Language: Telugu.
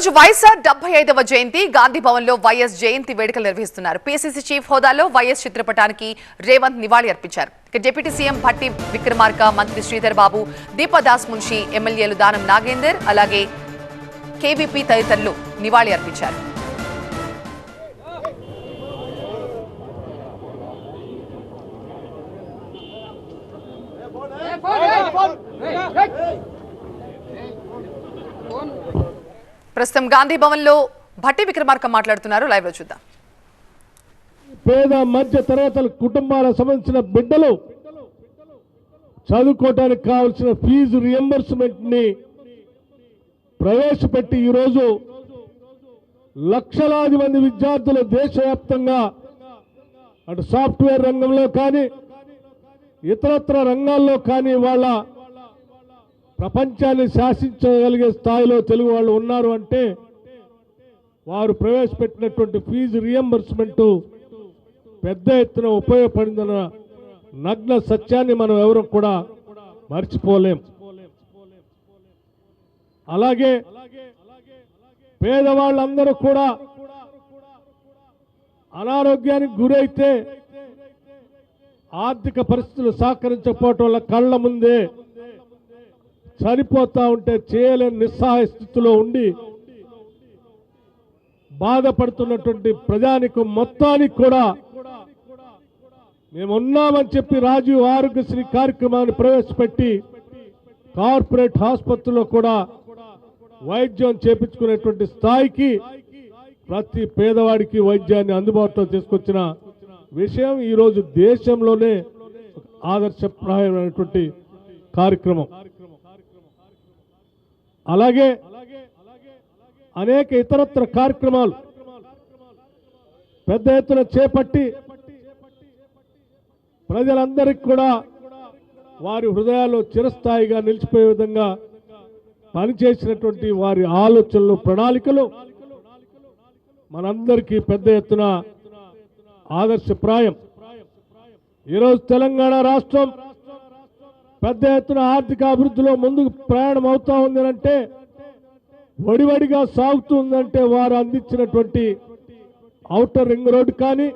ఈరోజు వైఎస్ఆర్ డెబ్బై ఐదవ జయంతి. గాంధీ భవన్లో వైఎస్ జయంతి వేడుకలు నిర్వహిస్తున్నారు. పిసిసి చీఫ్ హోదాలో వైఎస్ చిత్రపటానికి రేవంత్ నివాళి అర్పించారు. డిప్యూటీ సీఎం భట్టి విక్రమార్క మంత్రి శ్రీధర్ బాబు దీపదాస్ మున్షి ఎమ్మెల్యేలు దానం నాగేందర్ అలాగే కేవీపీ తదితరులు నివాళి అర్పించారు. ప్రస్తుతం గాంధీ భవన్లో భట్టి విక్రమార్క మాట్లాడుతున్నారు. లైవ్లో చూద్దాం. పేద మధ్య తరగతుల కుటుంబాలకు సంబంధించిన బిడ్డలు చదువుకోవడానికి కావలసిన ఫీజు రియంబర్స్మెంట్ని ప్రవేశపెట్టి ఈరోజు లక్షలాది మంది విద్యార్థులు దేశవ్యాప్తంగా అటు సాఫ్ట్వేర్ రంగంలో కానీ ఇతరత్ర రంగాల్లో కానీ వాళ్ళ ప్రపంచాన్ని శాసించగలిగే స్థాయిలో తెలుగు వాళ్ళు ఉన్నారు అంటే వారు ప్రవేశపెట్టినటువంటి ఫీజు రియంబర్స్మెంట్ పెద్ద ఎత్తున ఉపయోగపడిందన్న నగ్న సత్యాన్ని మనం ఎవరు కూడా మర్చిపోలేం. అలాగే పేదవాళ్ళందరూ కూడా అనారోగ్యానికి గురైతే ఆర్థిక పరిస్థితులు సహకరించకపోవటం వల్ల కళ్ళ ముందే చనిపోతా ఉంటే చేయలేని నిస్సహాయ స్థితిలో ఉండి బాధపడుతున్నటువంటి ప్రజానికం మొత్తానికి కూడా మేము ఉన్నామని చెప్పి రాజీవ్ ఆరోగ్యశ్రీ కార్యక్రమాన్ని ప్రవేశపెట్టి కార్పొరేట్ ఆసుపత్రిలో కూడా వైద్యం చేపించుకునేటువంటి స్థాయికి ప్రతి పేదవాడికి వైద్యాన్ని అందుబాటులో తీసుకొచ్చిన విషయం ఈరోజు దేశంలోనే ఆదర్శప్రాయమైనటువంటి కార్యక్రమం. అలాగే అనేక ఇతరత్ర కార్యక్రమాలు పెద్ద ఎత్తున చేపట్టి ప్రజలందరికీ కూడా వారి హృదయాల్లో చిరస్థాయిగా నిలిచిపోయే విధంగా పనిచేసినటువంటి వారి ఆలోచనలు ప్రణాళికలు మనందరికీ పెద్ద ఎత్తున ఆదర్శప్రాయం. ఈరోజు తెలంగాణ రాష్ట్రం పెద్ద ఎత్తున ఆర్థిక అభివృద్ధిలో ముందుకు ప్రయాణం అవుతా ఉంది అంటే వడివడిగా సాగుతుందంటే వారు అందించినటువంటి ఔటర్ రింగ్ రోడ్డు కానీ